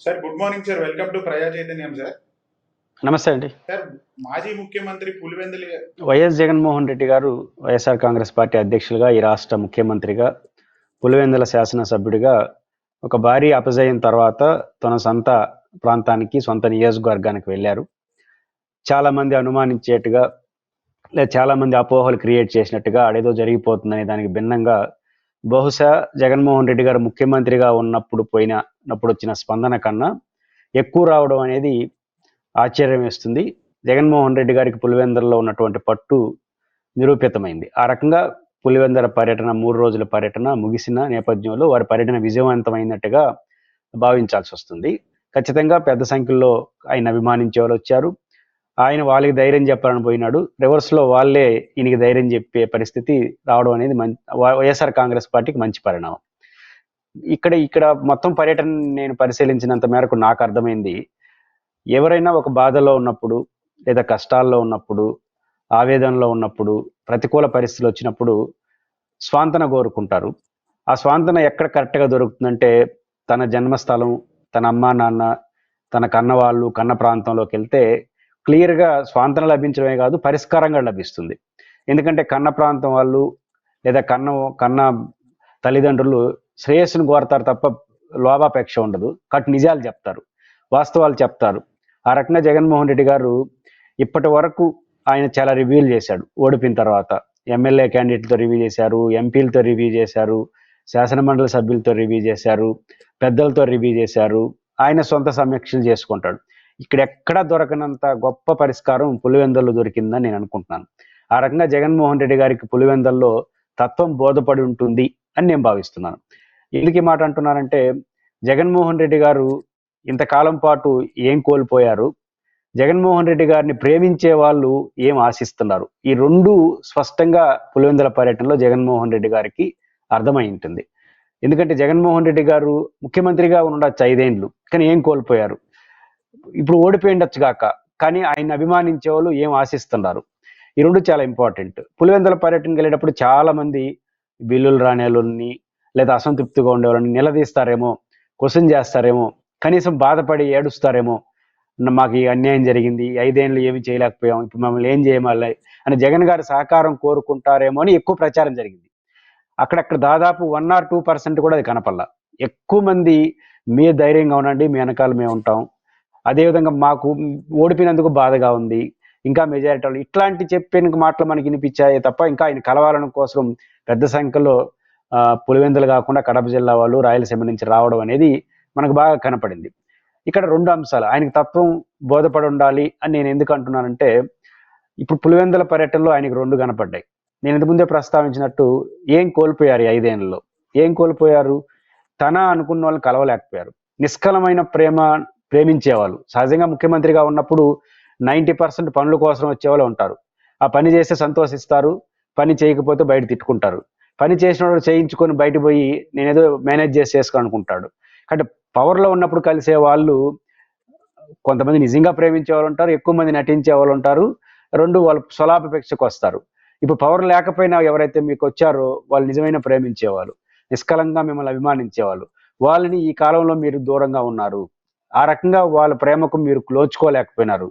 Sir good morning sir welcome to Praja Chaitanyam sir నమస్తే అండి. Sir మాజీ ముఖ్యమంత్రి పులివెందుల వైఎస్ జగన్మోహన్ రెడ్డి గారు వైఎస్ఆర్ కాంగ్రెస్ పార్టీ అధ్యక్షులుగా ఈ రాష్ట్ర ముఖ్యమంత్రిగా పులివెందుల శాసనసభ్యుడిగా ఒక భారీ అపజయం తర్వాత తన సొంత ప్రాంతానికి సొంత నియోజకవర్గానికి వెళ్ళారు. చాలామంది అనుమానించేట్టుగా లేదా చాలామంది అపోహలు క్రియేట్ చేసినట్టుగా అడేదో జరిగిపోతుందనే దానికి భిన్నంగా బహుశా జగన్మోహన్ రెడ్డి గారు ముఖ్యమంత్రిగా ఉన్నప్పుడు పోయిన అప్పుడు వచ్చిన స్పందన కన్నా ఎక్కువ రావడం అనేది ఆశ్చర్యం వేస్తుంది. జగన్మోహన్ రెడ్డి గారికి పులివెందులలో ఉన్నటువంటి పట్టు నిరూపితమైంది. ఆ రకంగా పులివెందర పర్యటన మూడు రోజుల పర్యటన ముగిసిన నేపథ్యంలో వారి పర్యటన విజయవంతమైనట్టుగా భావించాల్సి వస్తుంది. ఖచ్చితంగా పెద్ద సంఖ్యలో ఆయన అభిమానించే వాళ్ళు వచ్చారు. ఆయన వాళ్ళకి ధైర్యం చెప్పాలని పోయినాడు. రివర్స్లో వాళ్ళే ఈయనకి ధైర్యం చెప్పే పరిస్థితి రావడం అనేది మంచి వైఎస్ఆర్ కాంగ్రెస్ పార్టీకి మంచి పరిణామం. ఇక్కడ ఇక్కడ మొత్తం పర్యటన నేను పరిశీలించినంత మేరకు నాకు అర్థమైంది. ఎవరైనా ఒక బాధలో ఉన్నప్పుడు లేదా కష్టాల్లో ఉన్నప్పుడు ఆవేదనలో ఉన్నప్పుడు ప్రతికూల పరిస్థితులు వచ్చినప్పుడు స్వాంతన కోరుకుంటారు. ఆ స్వాంతన ఎక్కడ కరెక్ట్గా దొరుకుతుందంటే తన జన్మస్థలం తన అమ్మ నాన్న తన కన్న వాళ్ళు కన్న ప్రాంతంలోకి వెళ్తే క్లియర్గా స్వాంతన లభించడమే కాదు పరిష్కారంగా లభిస్తుంది. ఎందుకంటే కన్న ప్రాంతం వాళ్ళు లేదా కన్న కన్న తల్లిదండ్రులు శ్రేయస్సును కోరతారు తప్ప లోభాపేక్ష ఉండదు. కట్ నిజాలు చెప్తారు. వాస్తవాలు చెప్తారు. ఆ రకంగా జగన్మోహన్ రెడ్డి గారు ఇప్పటి వరకు ఆయన చాలా రివ్యూలు చేశాడు. ఓడిపోయిన తర్వాత ఎమ్మెల్యే క్యాండిడేట్తో రివ్యూ చేశారు ఎంపీలతో రివ్యూ చేశారు శాసనమండలి సభ్యులతో రివ్యూ చేశారు పెద్దలతో రివ్యూ చేశారు. ఆయన సొంత సమీక్షలు చేసుకుంటాడు. ఇక్కడ ఎక్కడా దొరకనంత గొప్ప పరిష్కారం పులివెందల్లో దొరికిందని నేను అనుకుంటున్నాను. ఆ రకంగా జగన్మోహన్ రెడ్డి గారికి పులివెందల్లో తత్వం బోధపడి ఉంటుంది అని నేను భావిస్తున్నాను. ఎందుకు ఈ మాట అంటున్నానంటే జగన్మోహన్ రెడ్డి గారు ఇంతకాలం పాటు ఏం కోల్పోయారు? జగన్మోహన్ రెడ్డి గారిని ప్రేమించే వాళ్ళు ఏం ఆశిస్తున్నారు? ఈ రెండు స్పష్టంగా పులివెందుల పర్యటనలో జగన్మోహన్ రెడ్డి గారికి అర్థమై ఉంటుంది. ఎందుకంటే జగన్మోహన్ రెడ్డి గారు ముఖ్యమంత్రిగా ఉండొచ్చు ఐదేండ్లు కానీ ఏం కోల్పోయారు? ఇప్పుడు ఓడిపోయిండొచ్చు కాక కానీ ఆయన అభిమానించే వాళ్ళు ఏం ఆశిస్తున్నారు? ఈ రెండు చాలా ఇంపార్టెంట్. పులివెందుల పర్యటనకి వెళ్ళేటప్పుడు చాలా మంది బిల్లులు రానేళ్ళని లేదా అసంతృప్తిగా ఉండేవాళ్ళని నిలదీస్తారేమో క్వశ్చన్ చేస్తారేమో కనీసం బాధపడి ఏడుస్తారేమో మాకు ఈ అన్యాయం జరిగింది ఐదేళ్ళు ఏమి చేయలేకపోయాం ఇప్పుడు మమ్మల్ని ఏం చేయమాలి అని జగన్ గారి సహకారం కోరుకుంటారేమో అని ఎక్కువ ప్రచారం జరిగింది. అక్కడక్కడ దాదాపు వన్ ఆర్ టూ పర్సెంట్ కూడా అది కనపల్ల ఎక్కువ మంది మీ ధైర్యంగా ఉండండి మీ వెనకాల మేము ఉంటాం. అదేవిధంగా మాకు ఓడిపోయినందుకు బాధగా ఉంది. ఇంకా మెజారిటీ వాళ్ళు ఇట్లాంటి చెప్పిన మాటలు మనకి వినిపించాయి తప్ప ఇంకా ఆయన కలవాలని కోసం పెద్ద సంఖ్యలో పులివెందులు కాకుండా కడప జిల్లా వాళ్ళు రాయలసీమ నుంచి రావడం అనేది మనకు బాగా కనపడింది. ఇక్కడ రెండు అంశాలు. ఆయనకి తత్వం బోధపడి ఉండాలి అని నేను ఎందుకు అంటున్నానంటే ఇప్పుడు పులివెందుల పర్యటనలో ఆయనకు రెండు కనపడ్డాయి. నేను ఇంతకుముందే ప్రస్తావించినట్టు ఏం కోల్పోయారు ఈ ఐదేళ్ళలో? ఏం కోల్పోయారు? తన అనుకున్న వాళ్ళు కలవలేకపోయారు. నిష్కలమైన ప్రేమ ప్రేమించేవాళ్ళు. సహజంగా ముఖ్యమంత్రిగా ఉన్నప్పుడు నైంటీ పర్సెంట్ పనుల కోసం వచ్చేవాళ్ళు ఉంటారు. ఆ పని చేస్తే సంతోషిస్తారు పని చేయకపోతే బయట తిట్టుకుంటారు. పని చేసిన వాడు చేయించుకొని బయట పోయి నేనేదో మేనేజ్ చేసి చేసుకో అనుకుంటాడు కాబట్టి పవర్లో ఉన్నప్పుడు కలిసే వాళ్ళు కొంతమంది నిజంగా ప్రేమించే వాళ్ళు ఉంటారు ఎక్కువ మంది నటించే వాళ్ళు ఉంటారు రెండు వాళ్ళు స్వలాపేక్షకు వస్తారు. ఇప్పుడు పవర్ లేకపోయినా ఎవరైతే మీకు వచ్చారో వాళ్ళు నిజమైన ప్రేమించేవాళ్ళు నిష్కలంగా మిమ్మల్ని అభిమానించేవాళ్ళు వాళ్ళని ఈ కాలంలో మీరు దూరంగా ఉన్నారు. ఆ రకంగా వాళ్ళ ప్రేమకు మీరు లోచుకోలేకపోయినారు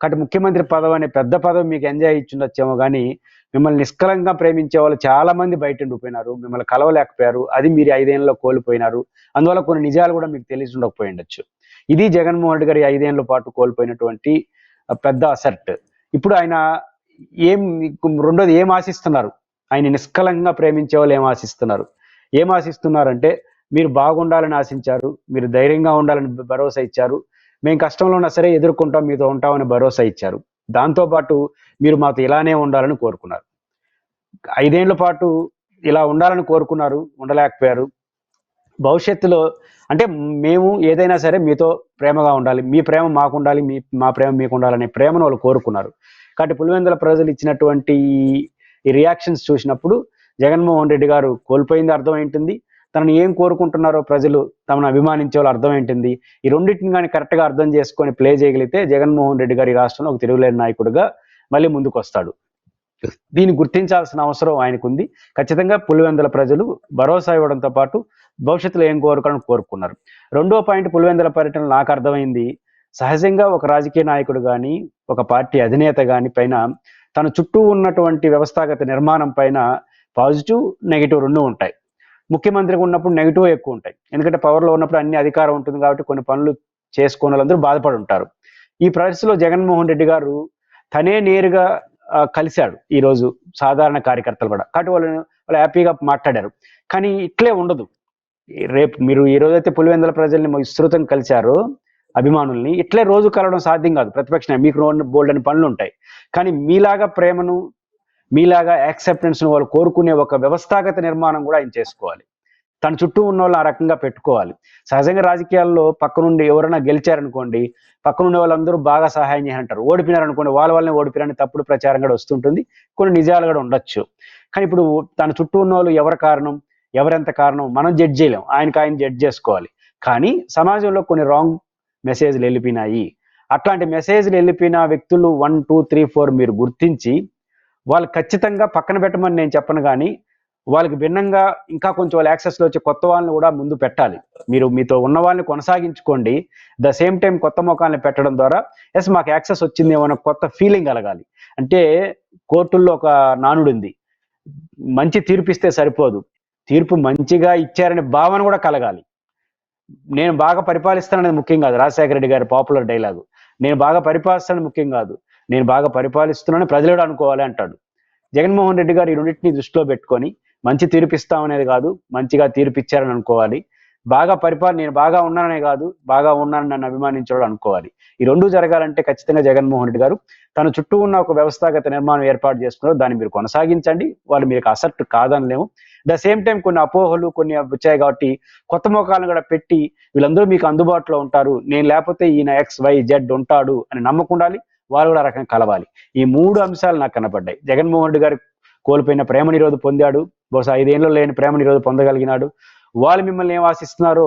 కాబట్టి ముఖ్యమంత్రి పదవి అనే పెద్ద పదవి మీకు ఎంజాయ్ ఇచ్చుండొచ్చేమో కానీ మిమ్మల్ని నిష్కలంగా ప్రేమించే వాళ్ళు చాలా మంది బయట ఉండిపోయినారు. మిమ్మల్ని కలవలేకపోయారు. అది మీరు ఐదేళ్ళలో కోల్పోయినారు. అందువల్ల కొన్ని నిజాలు కూడా మీకు తెలిసి ఉండకపోయి ఉండొచ్చు ఇది జగన్మోహన్ రెడ్డి గారి ఐదేళ్ళ పాటు కోల్పోయినటువంటి పెద్ద అసెట్. ఇప్పుడు ఆయన ఏం రెండోది ఏం ఆశిస్తున్నారు? ఆయన నిష్కలంగా ప్రేమించే వాళ్ళు ఏం ఆశిస్తున్నారు? ఏం ఆశిస్తున్నారంటే మీరు బాగుండాలని ఆశించారు. మీరు ధైర్యంగా ఉండాలని భరోసా ఇచ్చారు. మేము కష్టంలో ఉన్నా సరే ఎదుర్కొంటాం మీతో ఉంటామని భరోసా ఇచ్చారు. దాంతోపాటు మీరు మాతో ఇలానే ఉండాలని కోరుకున్నారు. ఐదేళ్ళ పాటు ఇలా ఉండాలని కోరుకున్నారు ఉండలేకపోయారు. భవిష్యత్తులో అంటే మేము ఏదైనా సరే మీతో ప్రేమగా ఉండాలి మీ ప్రేమ మాకు ఉండాలి మీ మా ప్రేమ మీకు ఉండాలనే ప్రేమను వాళ్ళు కోరుకున్నారు. కాబట్టి పులివెందుల ప్రజలు ఇచ్చినటువంటి ఈ- రియాక్షన్స్ చూసినప్పుడు జగన్మోహన్ రెడ్డి గారు కోల్పోయింది అర్థమైంటుంది తనను ఏం కోరుకుంటున్నారో ప్రజలు తమను అభిమానించే వాళ్ళు అర్థమైంటుంది ఈ రెండింటిని కానీ కరెక్ట్గా అర్థం చేసుకొని ప్లే చేయగలిగితే జగన్మోహన్ రెడ్డి గారి రాష్ట్రంలో ఒక తిరుగులేని నాయకుడిగా మళ్ళీ ముందుకు వస్తాడు దీన్ని గుర్తించాల్సిన అవసరం ఆయనకుంది. ఖచ్చితంగా పులివెందుల ప్రజలు భరోసా ఇవ్వడంతో పాటు భవిష్యత్తులో ఏం కోరుకోవాలని కోరుకున్నారు. రెండో పాయింట్ పులివెందుల పర్యటన నాకు అర్థమైంది. సహజంగా ఒక రాజకీయ నాయకుడు కానీ ఒక పార్టీ అధినేత కానీ పైన తన చుట్టూ ఉన్నటువంటి వ్యవస్థాగత నిర్మాణం పైన పాజిటివ్ నెగిటివ్ రెండు ఉంటాయి. ముఖ్యమంత్రిగా ఉన్నప్పుడు నెగిటివ్ ఎక్కువ ఉంటాయి. ఎందుకంటే పవర్లో ఉన్నప్పుడు అన్ని అధికారం ఉంటుంది కాబట్టి కొన్ని పనులు చేసుకున్న వాళ్ళందరూ బాధపడి ఉంటారు ఈ పరిస్థితిలో జగన్మోహన్ రెడ్డి గారు తనే నేరుగా కలిశాడు. ఈరోజు సాధారణ కార్యకర్తలు కూడా. కాబట్టి వాళ్ళు వాళ్ళు హ్యాపీగా మాట్లాడారు. కానీ ఇట్లే ఉండదు. రేపు మీరు ఈ రోజైతే పులివెందుల ప్రజల్ని విస్తృతం కలిశారో అభిమానుల్ని ఇట్లే రోజు కలవడం సాధ్యం కాదు. ప్రతిపక్ష మీకు బోల్డ్ అని పనులు ఉంటాయి. కానీ మీలాగా ప్రేమను మీలాగా యాక్సెప్టెన్స్ను వాళ్ళు కోరుకునే ఒక వ్యవస్థాగత నిర్మాణం కూడా ఆయన చేసుకోవాలి. తన చుట్టూ ఉన్న వాళ్ళు ఆ రకంగా పెట్టుకోవాలి. సహజంగా రాజకీయాల్లో పక్క నుండి ఎవరైనా గెలిచారనుకోండి పక్క నుండి వాళ్ళందరూ బాగా సహాయం చేయాలంటారు. ఓడిపోయినారనుకోండి వాళ్ళ వల్లనే ఓడిపినారని తప్పుడు ప్రచారం కూడా వస్తుంటుంది. కొన్ని నిజాలు కూడా ఉండొచ్చు. కానీ ఇప్పుడు తన చుట్టూ ఉన్న వాళ్ళు ఎవరి కారణం ఎవరెంత కారణం మనం జడ్జ్ చేయలేం. ఆయనకి ఆయన జడ్జ్ చేసుకోవాలి. కానీ సమాజంలో కొన్ని రాంగ్ మెసేజ్లు వెళ్ళిపోయినాయి. అట్లాంటి మెసేజ్లు వెళ్ళిపోయిన వ్యక్తులు వన్ టూ త్రీ ఫోర్ మీరు గుర్తించి వాళ్ళు ఖచ్చితంగా పక్కన పెట్టమని నేను చెప్పను కానీ వాళ్ళకి భిన్నంగా ఇంకా కొంచెం వాళ్ళ యాక్సెస్లో వచ్చే కొత్త వాళ్ళని కూడా ముందు పెట్టాలి. మీరు మీతో ఉన్న వాళ్ళని కొనసాగించుకోండి. ద సేమ్ టైం కొత్త ముఖాలను పెట్టడం ద్వారా ఎస్ మాకు యాక్సెస్ వచ్చిందేమో కొత్త ఫీలింగ్ కలగాలి. అంటే కోర్టుల్లో ఒక నానుడు ఉంది. మంచి తీర్పు ఇస్తే సరిపోదు. తీర్పు మంచిగా ఇచ్చారనే భావన కూడా కలగాలి. నేను బాగా పరిపాలిస్తాననేది ముఖ్యం కాదు. రాజశేఖర రెడ్డి గారి పాపులర్ డైలాగు నేను బాగా పరిపాలిస్తానని ముఖ్యం కాదు. నేను బాగా పరిపాలిస్తున్నానని ప్రజలు అనుకోవాలి అంటాడు. జగన్మోహన్ రెడ్డి గారు ఈ రెండింటిని దృష్టిలో పెట్టుకొని మంచి తీర్పిస్తాం అనేది కాదు మంచిగా తీర్పిచ్చారని అనుకోవాలి. బాగా పరిపాలన నేను బాగా ఉన్నాననే కాదు బాగా ఉన్నానని నన్ను అభిమానించడం అనుకోవాలి. ఈ రెండు జరగాలంటే ఖచ్చితంగా జగన్మోహన్ రెడ్డి గారు తన చుట్టూ ఉన్న ఒక వ్యవస్థాగత నిర్మాణం ఏర్పాటు చేసుకున్నారు. దాన్ని మీరు కొనసాగించండి. వాళ్ళు మీకు అసెప్ట్ కాదనలేము ద సేమ్ టైం కొన్ని అపోహలు కొన్ని వచ్చాయి కాబట్టి కొత్త ముఖాలను కూడా పెట్టి వీళ్ళందరూ మీకు అందుబాటులో ఉంటారు. నేను లేకపోతే ఈయన ఎక్స్ వై జెడ్ ఉంటాడు అని నమ్మకం ఉండాలి వాళ్ళు కూడా ఆ రకంగా కలవాలి. ఈ మూడు అంశాలు నాకు కనపడ్డాయి. జగన్మోహన్ రెడ్డి గారు కోల్పోయిన ప్రేమ నిరోధ పొందాడు. బహుశా ఐదేళ్ళు లేని ప్రేమ ఈరోజు పొందగలిగినాడు. వాళ్ళు మిమ్మల్ని ఏం ఆశిస్తున్నారో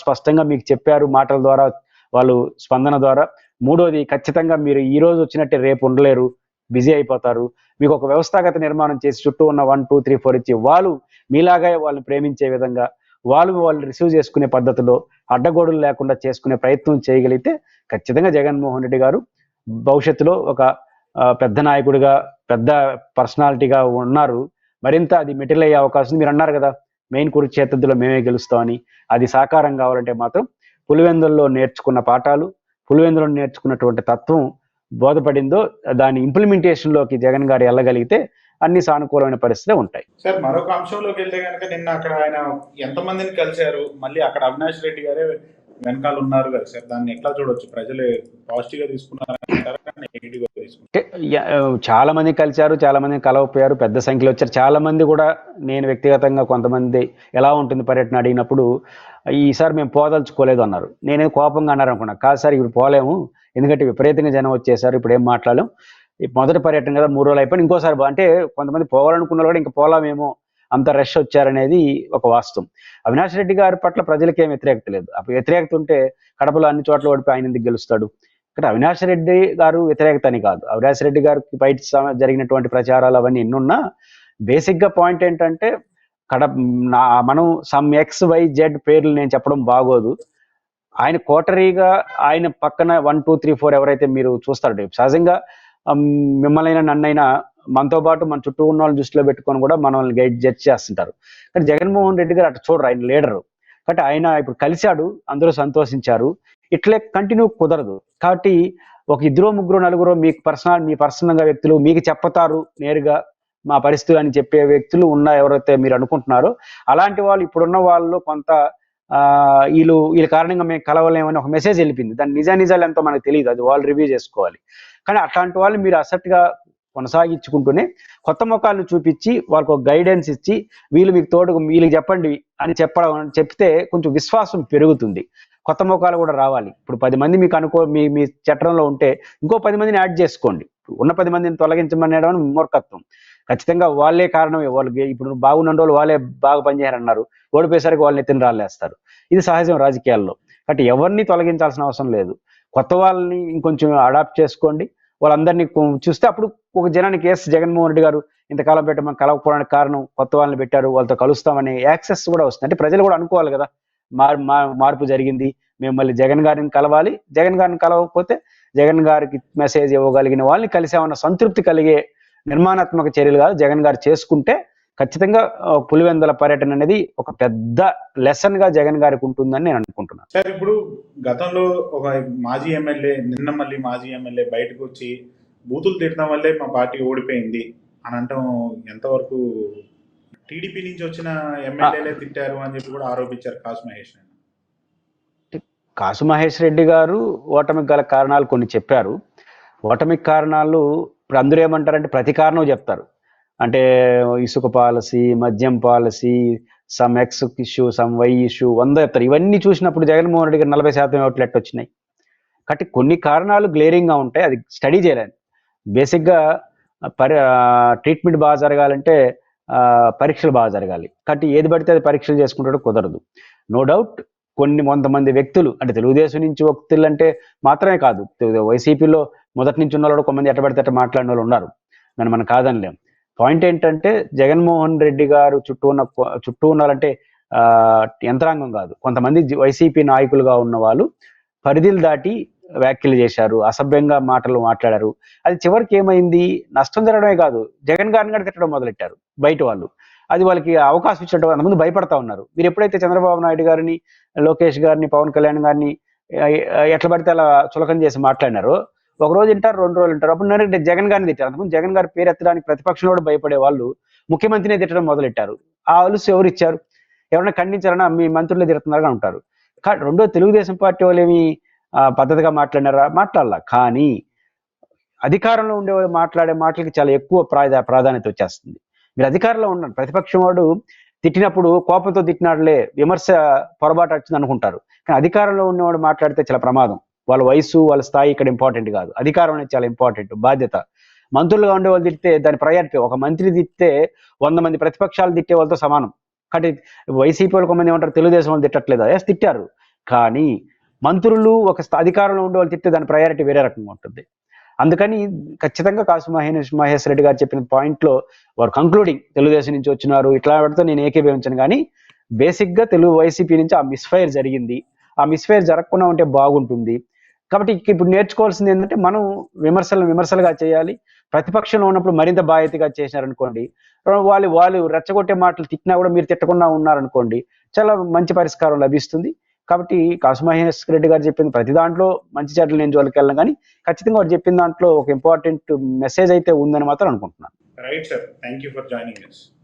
స్పష్టంగా మీకు చెప్పారు మాటల ద్వారా వాళ్ళు స్పందన ద్వారా. మూడోది ఖచ్చితంగా మీరు ఈ రోజు వచ్చినట్టే రేపు ఉండలేరు బిజీ అయిపోతారు. మీకు ఒక వ్యవస్థాగత నిర్మాణం చేసి చుట్టూ ఉన్న వన్ టూ త్రీ ఫోర్ ఇచ్చి వాళ్ళు మీలాగా వాళ్ళని ప్రేమించే విధంగా వాళ్ళు వాళ్ళు రిసీవ్ చేసుకునే పద్ధతిలో అడ్డగోడులు లేకుండా చేసుకునే ప్రయత్నం చేయగలిగితే ఖచ్చితంగా జగన్మోహన్ రెడ్డి గారు భవిష్యత్తులో ఒక పెద్ద నాయకుడిగా పెద్ద పర్సనాలిటీగా ఉన్నారు. మరింత అది మెటీరియల్ అయ్యే అవకాశం మీరు అన్నారు కదా మెయిన్ కురుక్షేత్రలో మేమే గెలుస్తామని అది సాకారం కావాలంటే మాత్రం పులివెందుల్లో నేర్చుకున్న పాఠాలు పులివెందులో నేర్చుకున్నటువంటి తత్వం బోధపడిందో దాని ఇంప్లిమెంటేషన్లోకి లోకి జగన్ గారు వెళ్ళగలిగితే అన్ని సానుకూలమైన పరిస్థితులే ఉంటాయి. సార్ మరొక అంశంలోకి వెళ్తే కనుక నిన్న అక్కడ ఆయన ఎంతమందిని కలిశారు? మళ్ళీ అక్కడ అవినాష్ రెడ్డి గారే వెనకాల ఉన్నారు కదా సార్. దాన్ని ఎట్లా చూడొచ్చు? ప్రజలు పాజిటివ్గా తీసుకున్నారు చాలా మంది కలిశారు చాలా మంది కలవపోయారు పెద్ద సంఖ్యలో వచ్చారు. చాలా మంది కూడా నేను వ్యక్తిగతంగా కొంతమంది ఎలా ఉంటుంది పర్యటన అడిగినప్పుడు ఈసారి మేము పోదలుచుకోలేదు అన్నారు. నేనే కోపంగా అన్నారు అనుకున్నా. కాదు సార్ ఇప్పుడు పోలేము. ఎందుకంటే విపరీతంగా జనం వచ్చేసారు ఇప్పుడు ఏం మాట్లాడలేం. ఈ మొదటి పర్యటన కదా మూడు రోజులు అయిపోయిన ఇంకోసారి అంటే కొంతమంది పోవాలనుకున్న వాళ్ళు కూడా ఇంకా పోలామేమో అంత రష్ వచ్చారనేది ఒక వాస్తవం. అవినాష్ రెడ్డి గారి పట్ల ప్రజలకేం వ్యతిరేకత లేదు. అప్పుడు వ్యతిరేకత ఉంటే కడపలో అన్ని చోట్ల ఓడిపోయి ఆయన ఎందుకు గెలుస్తాడు? ఇక్కడ అవినాష్ రెడ్డి గారు వ్యతిరేకతని కాదు. అవినాష్ రెడ్డి గారికి బయట జరిగినటువంటి ప్రచారాలు అవన్నీ ఎన్నున్నా బేసిక్గా పాయింట్ ఏంటంటే కడ నా మనం సమ్ ఎక్స్ వై జెడ్ పేర్లు నేను చెప్పడం బాగోదు. ఆయన కోటరీగా ఆయన పక్కన వన్ టూ త్రీ ఫోర్ ఎవరైతే మీరు చూస్తారు సహజంగా మిమ్మల్ని నన్నైనా మనతో పాటు మన చుట్టూ ఉన్న వాళ్ళని దృష్టిలో పెట్టుకొని కూడా మనల్ని గైడ్ జడ్జ్ చేస్తుంటారు. కానీ జగన్మోహన్ రెడ్డి గారు అటు చూడరు ఆయన లీడరు. కాబట్టి ఆయన ఇప్పుడు కలిశాడు అందరూ సంతోషించారు. ఇట్లే కంటిన్యూ కుదరదు. కాబట్టి ఒక ఇద్దరు ముగ్గురు నలుగురు మీకు పర్సనల్ మీ పర్సనల్గా వ్యక్తులు మీకు చెప్పతారు నేరుగా మా పరిస్థితులు అని చెప్పే వ్యక్తులు ఉన్న ఎవరైతే మీరు అనుకుంటున్నారో అలాంటి వాళ్ళు ఇప్పుడున్న వాళ్ళు కొంత వీళ్ళు వీళ్ళ కారణంగా మేము కలవలేమని ఒక మెసేజ్ వెళ్ళిపోయింది. దాని నిజా నిజాలు ఎంతో మనకు తెలియదు. అది వాళ్ళు రివ్యూ చేసుకోవాలి. కానీ అట్లాంటి వాళ్ళు మీరు అసెట్గా కొనసాగించుకుంటూనే కొత్త ముఖాలను చూపించి వాళ్ళకు ఒక గైడెన్స్ ఇచ్చి వీళ్ళు మీకు తోడు వీళ్ళకి చెప్పండి అని చెప్పడం చెప్తే కొంచెం విశ్వాసం పెరుగుతుంది. కొత్త ముఖాలు కూడా రావాలి. ఇప్పుడు పది మంది మీకు అనుకో మీ మీ చట్టంలో ఉంటే ఇంకో పది మందిని యాడ్ చేసుకోండి. ఉన్న పది మందిని తొలగించమనేయడం మూర్ఖత్వం. ఖచ్చితంగా వాళ్ళే కారణమే వాళ్ళకి ఇప్పుడు బాగున్న రోజులు వాళ్ళే బాగా పనిచేయారన్నారు ఓడిపోయేసరికి వాళ్ళని ఎత్తిన రాళ్ళేస్తారు ఇది సహజం రాజకీయాల్లో. కాబట్టి ఎవరిని తొలగించాల్సిన అవసరం లేదు. కొత్త వాళ్ళని ఇంకొంచెం అడాప్ట్ చేసుకోండి. వాళ్ళందరినీ చూస్తే అప్పుడు ఒక జనానికి ఎస్ జగన్మోహన్ రెడ్డి గారు ఇంతకాలం పెట్టమని మనం కలవకపోవడానికి కారణం కొత్త వాళ్ళని పెట్టారు వాళ్ళతో కలుస్తామనే యాక్సెస్ కూడా వస్తుంది. అంటే ప్రజలు కూడా అనుకోవాలి కదా. మార్ మా- మార్పు జరిగింది. మేము మళ్ళీ జగన్ గారిని కలవాలి. జగన్ గారిని కలవకపోతే జగన్ గారికి మెసేజ్ ఇవ్వగలిగిన వాళ్ళని కలిసామన్న సంతృప్తి కలిగే నిర్మాణాత్మక చర్యలు కాదు. జగన్ గారు చేసుకుంటే ఖచ్చితంగా పులివెందుల పర్యటన అనేది ఒక పెద్ద లెసన్గా జగన్ గారికి ఉంటుందని నేను అనుకుంటున్నాను సార్ ఇప్పుడు గతంలో ఒక మాజీ ఎమ్మెల్యే నిన్న మళ్ళీ మాజీ ఎమ్మెల్యే బయటకు వచ్చి బూతులు తిట్టడం వల్లే మా పార్టీ ఓడిపోయింది అని అంటాం ఎంతవరకు టీడీపీ నుంచి వచ్చిన ఎమ్మెల్యేలే తిట్టారు అని చెప్పి కూడా ఆరోపించారు కాసు మహేష్. కాసు మహేష్ రెడ్డి గారు ఓటమికి గల కారణాలు కొన్ని చెప్పారు. ఓటమికి కారణాలు ఇప్పుడు అందరూ ఏమంటారంటే ప్రతి కారణం చెప్తారు. అంటే ఇసుక పాలసీ మద్యం policy some X issue some Y issue వంద చెప్తారు. ఇవన్నీ చూసినప్పుడు జగన్మోహన్ రెడ్డి గారు నలభై శాతం ఓట్లు వచ్చినాయి? కాబట్టి కొన్ని కారణాలు గ్లేరింగ్గా ఉంటాయి. అది స్టడీ చేయలేదు బేసిక్గా పరి ట్రీట్మెంట్ బాగా జరగాలంటే పరీక్షలు బాగా జరగాలి. కాబట్టి ఏది పడితే అది పరీక్షలు చేసుకుంటాడు కుదరదు. నో డౌట్ కొన్ని కొంతమంది వ్యక్తులు అంటే తెలుగుదేశం నుంచి వ్యక్తులు అంటే మాత్రమే కాదు. వైసీపీలో మొదటి నుంచి ఉన్న వాళ్ళు కొంతమంది ఎట్టబడితే అట్ట మాట్లాడిన వాళ్ళు ఉన్నారు. నన్ను మనం కాదనిలేం. పాయింట్ ఏంటంటే జగన్మోహన్ రెడ్డి గారు చుట్టూ ఉన్న చుట్టూ ఉన్నారంటే యంత్రాంగం కాదు. కొంతమంది వైసీపీ నాయకులుగా ఉన్న వాళ్ళు పరిధిలు దాటి వ్యాఖ్యలు చేశారు అసభ్యంగా మాటలు మాట్లాడారు. అది చివరికి ఏమైంది? నష్టం జరగడమే కాదు జగన్ గారిని కూడా తిట్టడం మొదలెట్టారు బయట వాళ్ళు. అది వాళ్ళకి అవకాశం ఇచ్చినట్టు అంతకుముందు భయపడతా ఉన్నారు. మీరు ఎప్పుడైతే చంద్రబాబు నాయుడు గారిని లోకేష్ గారిని పవన్ కళ్యాణ్ గారిని ఎట్లా పడితే అలా చులకం చేసి మాట్లాడినారో ఒక రోజు వింటారు రెండు రోజులు ఉంటారు అప్పుడు నేను జగన్ గారిని తిట్టారు. అంతకుముందు జగన్ గారి పేరు ఎత్తడానికి ప్రతిపక్షంలో కూడా భయపడే వాళ్ళు ముఖ్యమంత్రినే తిట్టడం మొదలెట్టారు. ఆ అలుసు ఎవరు ఇచ్చారు? ఎవరైనా ఖండించారన్నా మీ మంత్రులే తిడుతున్నారుగా ఉంటారు కానీ రెండో తెలుగుదేశం పార్టీ వాళ్ళు ఏమి పద్ధతిగా మాట్లాడినారా? మాట్లాడాల. కానీ అధికారంలో ఉండే మాట్లాడే మాటలకి చాలా ఎక్కువ ప్రాధా ప్రాధాన్యత వచ్చేస్తుంది. మీరు అధికారంలో ఉన్నారు ప్రతిపక్షం వాడు తిట్టినప్పుడు కోపంతో తిట్టినాడులే విమర్శ పొరపాటు వచ్చింది అనుకుంటారు. కానీ అధికారంలో ఉన్నవాడు మాట్లాడితే చాలా ప్రమాదం. వాళ్ళ వయసు వాళ్ళ స్థాయి ఇక్కడ ఇంపార్టెంట్ కాదు. అధికారం అనేది చాలా ఇంపార్టెంట్ బాధ్యత. మంత్రులుగా ఉండే వాళ్ళు తిడితే దాని ప్రయారిటీ ఒక మంత్రి తిట్టే వంద మంది ప్రతిపక్షాలు తిట్టే వాళ్ళతో సమానం. కాబట్టి వైసీపీ వాళ్ళు కొంతమంది ఏమంటారు? తెలుగుదేశం వాళ్ళు తిట్టట్లేదు? ఎస్ తిట్టారు. కానీ మంత్రులు ఒక అధికారంలో ఉండే వాళ్ళు తిట్టే దాని ప్రయారిటీ వేరే రకంగా ఉంటుంది. అందుకని ఖచ్చితంగా కాసు మహేష్ మహేష్ రెడ్డి గారు చెప్పిన పాయింట్లో వారు కంక్లూడింగ్ తెలుగుదేశం నుంచి వచ్చినారు. ఇట్లా పెడితే నేను ఏకీభవించను కానీ బేసిక్గా తెలుగు వైసీపీ నుంచి ఆ మిస్ఫైర్ జరిగింది. ఆ మిస్ఫైర్ జరగకుండా ఉంటే బాగుంటుంది. కాబట్టి ఇప్పుడు నేర్చుకోవాల్సింది ఏంటంటే మనం విమర్శలు విమర్శలుగా చేయాలి. ప్రతిపక్షంలో ఉన్నప్పుడు మరింత బాధ్యతగా చేసినారనుకోండి. వాళ్ళు వాళ్ళు రెచ్చగొట్టే మాటలు తిట్టినా కూడా మీరు తిట్టకుండా ఉన్నారనుకోండి. చాలా మంచి పరిష్కారం లభిస్తుంది. కాబట్టి కాసు రెడ్డి గారు చెప్పింది ప్రతి దాంట్లో మంచి చెడ్డలు నేను జోలికి వెళ్ళను కానీ ఖచ్చితంగా వారు చెప్పిన దాంట్లో ఒక ఇంపార్టెంట్ మెసేజ్ అయితే ఉందని మాత్రం అనుకుంటున్నాను. Right sir thank you for joining